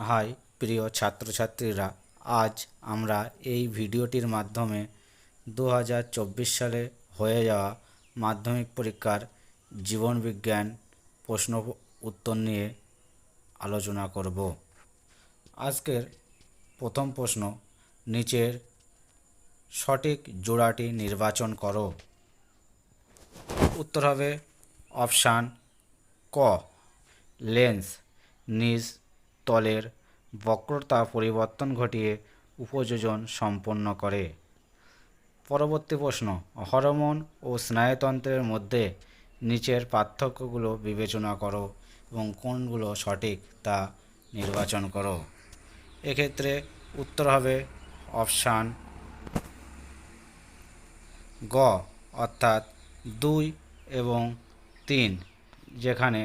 High, প্রিয় ছাত্রছাত্রীরা, আজ আমরা এই ভিডিওটির মাধ্যমে দু হাজার চব্বিশ সালে হয়ে যাওয়া মাধ্যমিক পরীক্ষার জীবনবিজ্ঞান প্রশ্ন উত্তর নিয়ে আলোচনা করব। আজকের প্রথম প্রশ্ন, নিচের সঠিক জোড়াটি নির্বাচন করো। উত্তর হবে অপশান ক, লেন্স, নিজ তলের বক্রতা পরিবর্তন ঘটিয়ে উপযোজন সম্পন্ন করে। পরবর্তী প্রশ্ন, হরমোন ও স্নায়ুতন্ত্রের মধ্যে নিচের পার্থক্যগুলো বিবেচনা করো এবং কোনগুলো সঠিক তা নির্বাচন করো। এক্ষেত্রে উত্তর হবে অপশান গ, অর্থাৎ দুই এবং তিন, যেখানে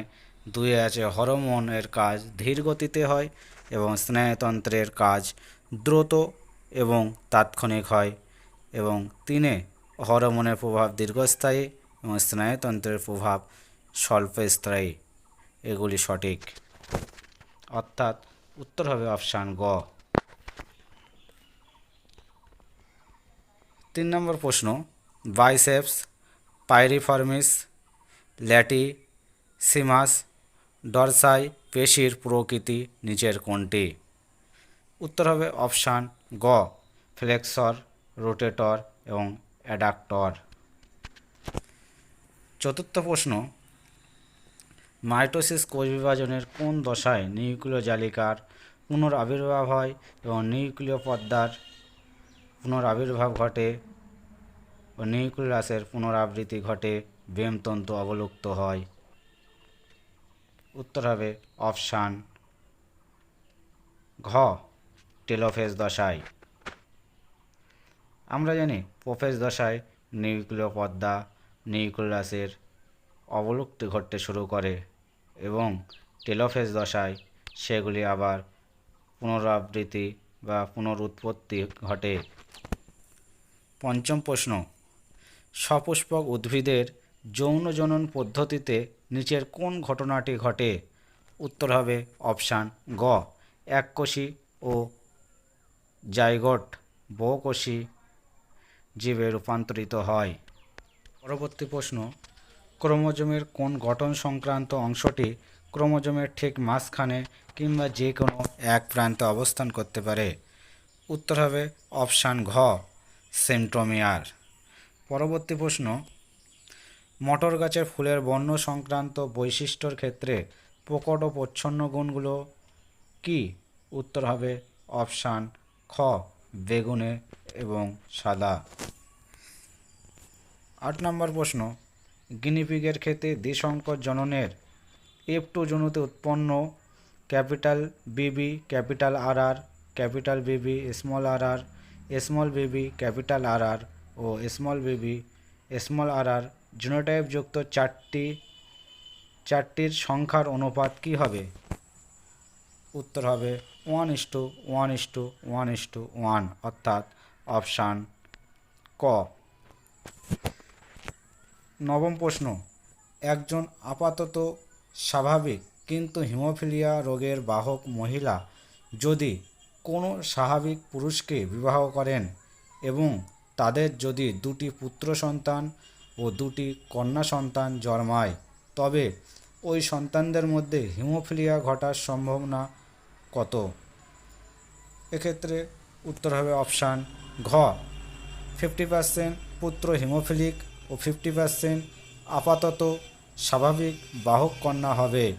দুয়ে আছে হরমোনের কাজ ধীর গতিতে হয় এবং স্নায়ুতন্ত্রের কাজ দ্রুত এবং তাৎক্ষণিক হয় এবং তিনে হরমোনের প্রভাব দীর্ঘস্থায়ী এবং স্নায়ুতন্ত্রের প্রভাব স্বল্পস্থায়ী। এগুলি সঠিক। অর্থাৎ উত্তর হবে অপশান গ। তিন নম্বর প্রশ্ন, বাইসেপস, পাইরিফর্মিস ল্যাটিসিমাস ডরসাই পেশির প্রকৃতি নিচের কোনটি? উত্তর হবে অপশান গ, ফ্লেক্সর, রোটেটর এবং অ্যাডাক্টর চতুর্থ প্রশ্ন, মাইটোসিস কোষ বিভাজনের কোন দশায় নিউক্লিয় জালিকার পুনরাবির্ভাব হয় এবং নিউক্লিয় পর্দার পুনরাবির্ভাব ঘটে ও নিউক্লিয়াসের পুনরাবৃত্তি ঘটে বেমতন্তু অবলুপ্ত হয়। উত্তর হবে অপশান ঘ, টেলোফেজ দশায়। আমরা জানি প্রোফেজ দশায় নিউক্লিয় পদ্মা নিউক্লিয়াসের অবলুপ্তি ঘটতে শুরু করে এবং টেলোফেজ দশায় সেগুলি আবার পুনরাবৃত্তি বা পুনরুৎপত্তি ঘটে। পঞ্চম প্রশ্ন, সপুষ্পক উদ্ভিদের যৌন জনন পদ্ধতিতে নিচের কোন ঘটনাটি ঘটে? উত্তর হবে অপশান গ, এককোষী ও জাইগোট বহুকোষী জীবে রূপান্তরিত হয়। পরবর্তী প্রশ্ন, ক্রোমোজোমের কোন গঠন সংক্রান্ত অংশটি ক্রোমোজোমের ঠিক মাঝখানে কিংবা যে কোনো এক প্রান্তে অবস্থান করতে পারে? উত্তর হবে অপশান ঘ, সেন্ট্রোমিয়ার। পরবর্তী প্রশ্ন মটর গাছের ফুলের বর্ণ সংক্রান্ত বৈশিষ্ট্যর ক্ষেত্রে প্রকট ও প্রচ্ছন্ন গুণগুলো কি? উত্তর হবে অপশান খ, বেগুনে এবং সাদা। আট নম্বর প্রশ্ন, গিনিপিগের ক্ষেত্রে দ্বিসংকর জননের এফ টু জনুতে উৎপন্ন capital B B capital R R, capital B B small R R, small B B capital R R ও small B B small R R জিনোটাইপযুক্ত চারটি, চারটির সংখ্যার অনুপাত কী হবে? উত্তর হবে one is to two one is to two one is to option one. নবম প্রশ্ন, একজন আপাতত স্বাভাবিক কিন্তু হিমোফিলিয়া রোগের বাহক মহিলা যদি কোনো স্বাভাবিক পুরুষকে বিবাহ করেন এবং তাদের যদি দুটি পুত্র সন্তান ও দুটি কন্যা সন্তান জন্মায়। তবে ওই সন্তানদের মধ্যে হিমোফিলিয়া ঘটার সম্ভাবনা কত? এক্ষেত্রে উত্তর হবে অপশান ঘ। ফিফটি পার্সেন্ট পুত্র হিমোফিলিক ও ফিফটি পার্সেন্ট আপাতত স্বাভাবিক বাহক কন্যা হবে।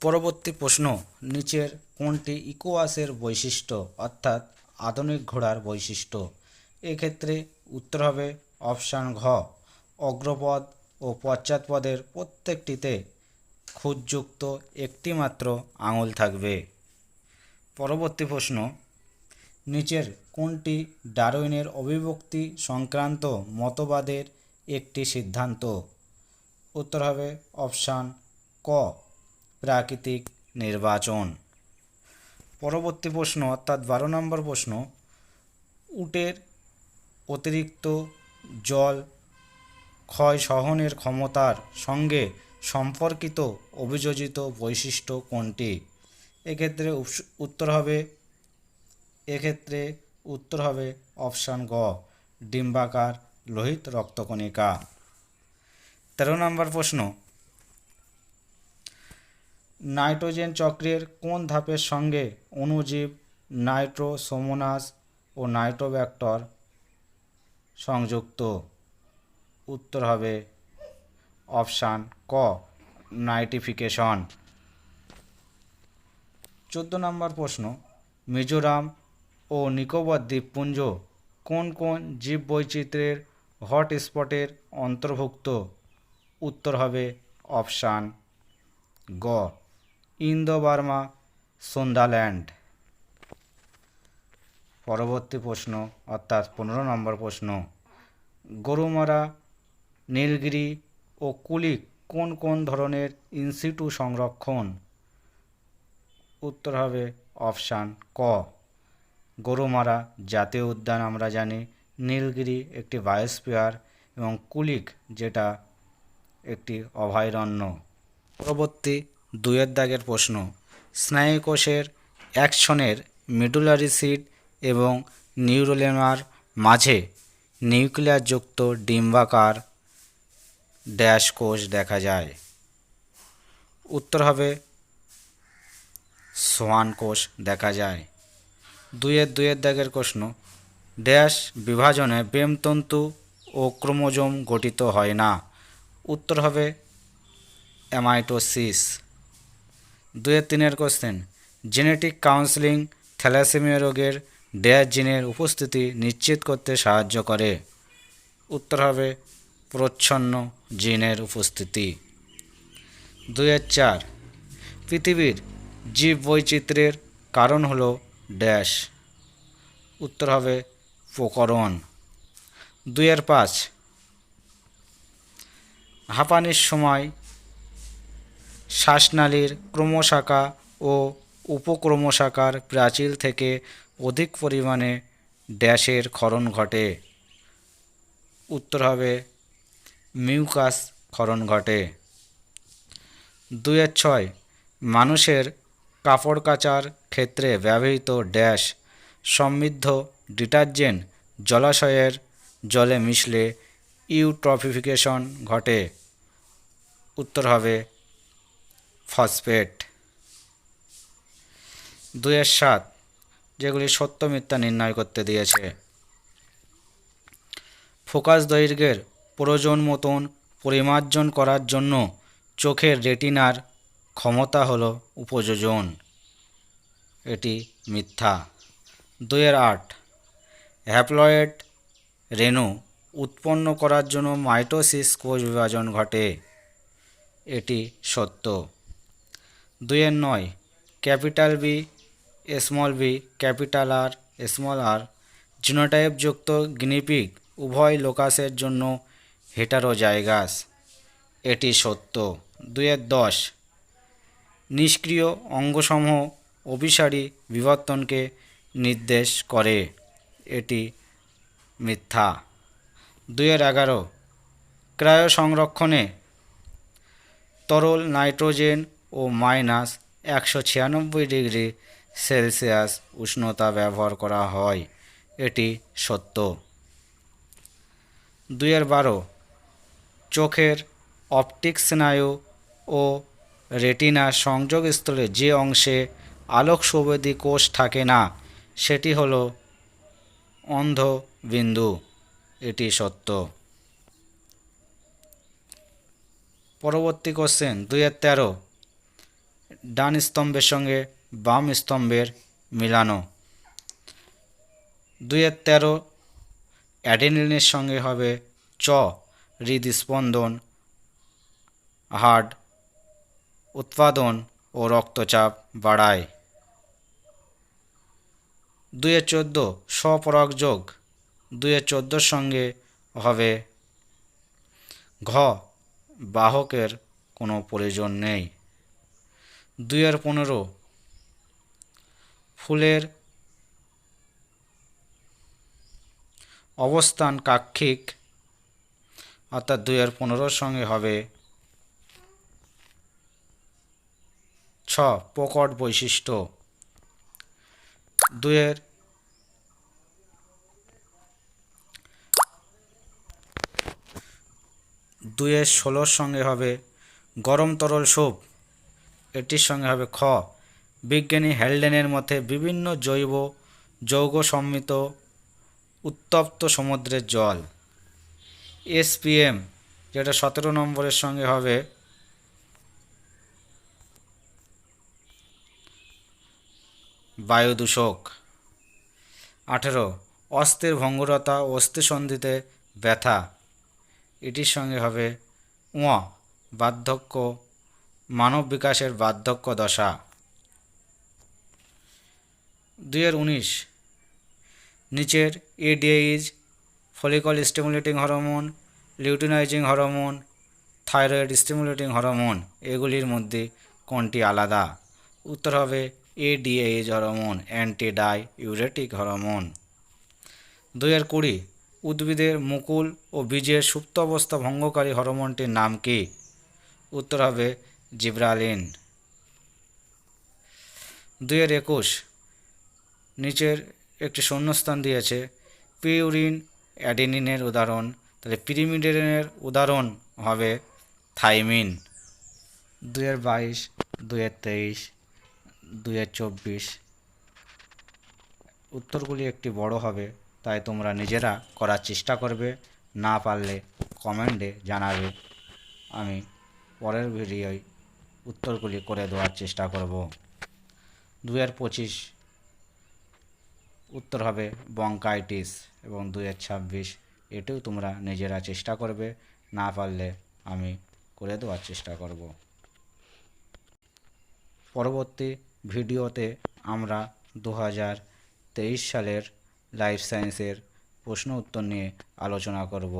পরবর্তী প্রশ্ন, নিচের কোনটি ইকোয়াসের বৈশিষ্ট্য? অর্থাৎ আধুনিক ঘোড়ার বৈশিষ্ট্য। এক্ষেত্রে উত্তর হবে অপশান ঘ, অগ্রপদ ও পশ্চাৎপদের প্রত্যেকটিতে খুঁতযুক্ত একটি মাত্র আঙুল থাকবে। পরবর্তী প্রশ্ন, নিচের কোনটি ডারউইনের অভিব্যক্তি সংক্রান্ত মতবাদের একটি সিদ্ধান্ত? উত্তর হবে অপশান ক, প্রাকৃতিক নির্বাচন। পরবর্তী প্রশ্ন অর্থাৎ বারো নম্বর প্রশ্ন, উটের অতিরিক্ত জল ক্ষয় সহনের ক্ষমতার সঙ্গে সম্পর্কিত অভিযোজিত বৈশিষ্ট্য কোনটি? এক্ষেত্রে উত্তর হবে, এক্ষেত্রে উত্তর হবে অপশান গ, ডিম্বাকার, লোহিত রক্তকণিকা। তেরো নম্বর প্রশ্ন নাইট্রোজেন চক্রের কোন ধাপের সঙ্গে অণুজীব নাইট্রোসোমোনাস ও নাইট্রোব্যাক্টর সংযুক্ত? উত্তর হবে অপশান ক নাইটিফিকেশন চোদ্দ নম্বর প্রশ্ন, মিজোরাম ও নিকোবর দ্বীপপুঞ্জ কোন কোন জীববৈচিত্র্যের হটস্পটের অন্তর্ভুক্ত? উত্তর হবে অপশান গ। ইন্দো বার্মা সন্ধ্যাল্যান্ড পরবর্তী প্রশ্ন, অর্থাৎ পনেরো নম্বর প্রশ্ন, গরুমারা, নীলগিরি ও কুলিক কোন কোন ধরনের ইনসিটু সংরক্ষণ? উত্তর হবে অপশান ক। গরুমারা জাতীয় উদ্যান আমরা জানি, নীলগিরি একটি বায়োস্ফিয়ার এবং কুলিক যেটা একটি অভয়ারণ্য। পরবর্তী দুয়ের দাগের প্রশ্ন। স্নায়ুকোষের অ্যাকশনের মিডুলারি সিড এবং নিউরোলেমার মাঝে নিউক্লিয়াসযুক্ত ডিম্বাকার ড্যাশ কোষ দেখা যায়। উত্তর হবে, সোয়ান কোষ দেখা যায়। দুয়ের দুয়ের দাগের প্রশ্ন, ড্যাশ বিভাজনে বেমতন্তু ও ক্রোমোজোম গঠিত হয় না। উত্তর হবে, অ্যামাইটোসিস। দুয়ের তিনের কোশ্চেন জেনেটিক কাউন্সেলিং থ্যালাসেমিয়া রোগের ড্যাশ জিনের উপস্থিতি নিশ্চিত করতে সাহায্য করে। উত্তর হবে প্রচ্ছন্ন জিনের উপস্থিতি। দুয়ের চার পৃথিবীর জীব বৈচিত্র্যের কারণ হল ড্যাশ। উত্তর হবে প্রকরণ। দুয়ের পাঁচ হাঁপানির সময় শ্বাসনালীর ক্রমশাখা ও উপক্রমশাখার প্রাচীর থেকে অধিক পরিমাণে ড্যাশের ক্ষরণ ঘটে। উত্তর হবে, মিউকাস ক্ষরণ ঘটে। দুই দুয়ের ছয়, মানুষের কাপড় কাচার ক্ষেত্রে ব্যবহৃত ড্যাশ সমৃদ্ধ, ডিটারজেন্ট জলাশয়ের জলে মিশলে ইউট্রফিফিকেশন ঘটে। উত্তর হবে ফসফেট। দুয়ের সাত, যেগুলি সত্য মিথ্যা নির্ণয় করতে দিয়েছে। ফোকাস দৈর্ঘ্যের প্রয়োজন মতন পরিমার্জন করার জন্য চোখের রেটিনার ক্ষমতা হলো উপযোজন। এটি মিথ্যা। দুয়ের আট, হ্যাপ্লয়েড রেণু উৎপন্ন করার জন্য মাইটোসিস কোষ বিভাজন ঘটে। এটি সত্য। দুয়ের নয়। Capital B small B capital R small R জিনোটাইপযুক্ত guinea pig উভয় লোকাসের জন্য হেটারোজাইগাস এটি সত্য। দুয়ের দশ। নিষ্ক্রিয় অঙ্গসমূহ অভিসারী বিবর্তনকে নির্দেশ করে। এটি মিথ্যা। দুয়ের এগারো। ক্রায় সংরক্ষণে তরল নাইট্রোজেন ও মাইনাস একশো ছিয়ানব্বই ডিগ্রি সেলসিয়াস উষ্ণতা ব্যবহার করা হয়। এটি সত্য। দুয়ের বারো, চোখের অপটিক স্নায়ু ও রেটিনার সংযোগস্থলে যে অংশে আলোক সংবেদী কোষ থাকে না, সেটি হল অন্ধ বিন্দু এটি সত্য। পরবর্তী কোশ্চেন দুইয়ের তেরো ডান স্তম্ভের সঙ্গে বাম স্তম্ভের মিলানো। দুইয়ের তেরো অ্যাডেনিনের সঙ্গে হবে চ হৃদস্পন্দন হার্ট উৎপাদন ও রক্তচাপ বাড়ায়। দুয়ে চোদ্দ স্বপরাগ যোগ দুয়ে চোদ্দোর সঙ্গে হবে ঘ, বাহকের কোনো প্রয়োজন নেই। দুইয়ের পনেরো। ফুলের অবস্থান কাক্ষিক, অর্থাৎ দুইয়ের পনেরোর সঙ্গে হবে। ছ, প্রকট বৈশিষ্ট্য। দুয়ের দুয়ের ষোলোর সঙ্গে হবে গরম তরল স্যুপ এটির সঙ্গে হবে খ। বিজ্ঞানী হ্যালডেনের মতে বিভিন্ন জৈব যৌগ সম্মিত উত্তপ্ত সমুদ্রের জল, এসপিএম, যেটা সতেরো নম্বরের সঙ্গে হবে বায়ু দূষক আঠেরো, অস্থির ভঙ্গুরতা অস্থিসন্ধিতে ব্যথা, এটির সঙ্গে হবে উঁ বার্ধক্য মানব বিকাশের বার্ধক্য দশা। দুইয়ের উনিশ। নিচের ADH follicle stimulating hormone, luteinising hormone, thyroid stimulating hormone, এগুলির মধ্যে কোনটি আলাদা? উত্তর হবে ADH hormone anti die ইউরেটিক hormone. দুইয়ের কুড়ি। উদ্ভিদের মুকুল ও বীজের সুপ্ত অবস্থা ভঙ্গকারী হরমোনটির নাম কি? উত্তর হবে জিব্রালিন দুইয়ের একুশ, নিচের একটি শূন্যস্থান দিয়েছে পিউরিন অ্যাডেনিনের উদাহরণ। তাহলে পিরিমিডেনের উদাহরণ হবে থাইমিন। দুইয়ের বাইশ দুইয়ের তেইশ দুইয়ের চব্বিশ। উত্তরগুলি একটি বড় হবে, তাই তোমরা নিজেরা করার চেষ্টা করবে, না পারলে কমেন্টে জানাবে। আমি পরের ভিডিওয় উত্তরগুলি করে দেওয়ার চেষ্টা করব। দুইয়ের পঁচিশ উত্তর হবে বঙ্কাইটিস এবং দুইয়ের ছাব্বিশ এটিও তোমরা নিজেরা চেষ্টা করবে, না পারলে আমি করে দেওয়ার চেষ্টা করব। পরবর্তী ভিডিওতে আমরা দু হাজার তেইশ সালের লাইফ সায়েন্সের প্রশ্ন উত্তর নিয়ে আলোচনা করব।